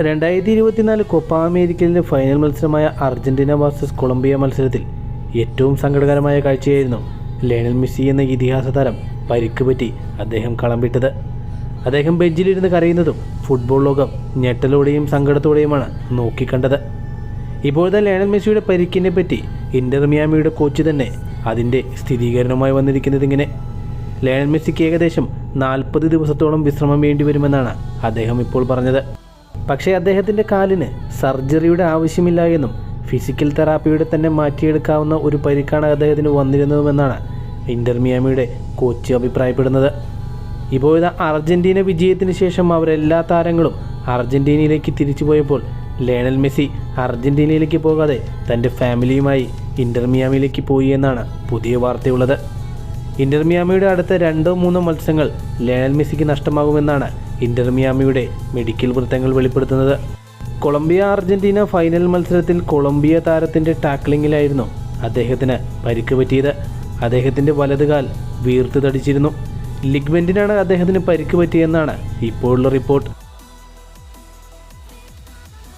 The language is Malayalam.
രണ്ടായിരത്തി ഇരുപത്തിനാല് കൊപ്പ അമേരിക്കയിലെ ഫൈനൽ മത്സരമായ അർജന്റീന വേഴ്സസ് കൊളംബിയ മത്സരത്തിൽ ഏറ്റവും സങ്കടകരമായ കാഴ്ചയായിരുന്നു ലയണൽ മെസ്സി എന്ന ഇതിഹാസ താരം പരിക്ക് പറ്റി അദ്ദേഹം കളം വിട്ടത് അദ്ദേഹം ബെഞ്ചിലിരുന്ന് കരയുന്നതും ഫുട്ബോൾ ലോകം ഞെട്ടലോടെയും സങ്കടത്തോടെയുമാണ് നോക്കിക്കണ്ടത്. ഇപ്പോഴത്തെ ലയണൽ മെസ്സിയുടെ പരിക്കിനെ പറ്റി ഇന്റർ മിയാമിയുടെ കോച്ച് തന്നെ അതിന്റെ സ്ഥിരീകരണവുമായി വന്നിരിക്കുന്നത് ഇങ്ങനെ. ലയണൽ മെസ്സിക്ക് ഏകദേശം നാൽപ്പത് ദിവസത്തോളം വിശ്രമം വേണ്ടിവരുമെന്നാണ് അദ്ദേഹം ഇപ്പോൾ പറഞ്ഞത്. പക്ഷേ അദ്ദേഹത്തിന്റെ കാലിന് സർജറിയുടെ ആവശ്യമില്ല എന്നും ഫിസിക്കൽ തെറാപ്പിയുടെ തന്നെ മാറ്റിയെടുക്കാവുന്ന ഒരു പരിക്കാണ് അദ്ദേഹത്തിന് വന്നിരുന്നതുമെന്നാണ് ഇന്റർമിയാമിയുടെ കോച്ച് അഭിപ്രായപ്പെടുന്നത്. ഇപ്പോൾ അർജന്റീന വിജയത്തിന് ശേഷം അവരെല്ലാ താരങ്ങളും അർജന്റീനയിലേക്ക് തിരിച്ചു പോയപ്പോൾ ലയണൽ മെസ്സി അർജന്റീനയിലേക്ക് പോകാതെ തന്റെ ഫാമിലിയുമായി ഇന്റർമിയാമിയിലേക്ക് പോയി എന്നാണ് പുതിയ വാർത്തയുള്ളത്. ഇന്റർമിയാമിയുടെ അടുത്ത രണ്ടോ മൂന്നോ മത്സരങ്ങൾ ലയണൽ മെസ്സിക്ക് നഷ്ടമാകുമെന്നാണ് ഇന്റർ മിയാമിയുടെ മെഡിക്കൽ വൃത്തങ്ങൾ വെളിപ്പെടുത്തുന്നത്. കൊളംബിയ അർജന്റീന ഫൈനൽ മത്സരത്തിൽ കൊളംബിയ താരത്തിന്റെ ടാക്ലിങ്ങിലായിരുന്നു അദ്ദേഹത്തിന് പരിക്ക് പറ്റിയത്. അദ്ദേഹത്തിന്റെ വലതുകാൽ വീർത്ത് തടിച്ചിരുന്നു. ലിഗ്മെന്റിനാണ് അദ്ദേഹത്തിന് പരിക്ക് പറ്റിയെന്നാണ് ഇപ്പോഴുള്ള റിപ്പോർട്ട്.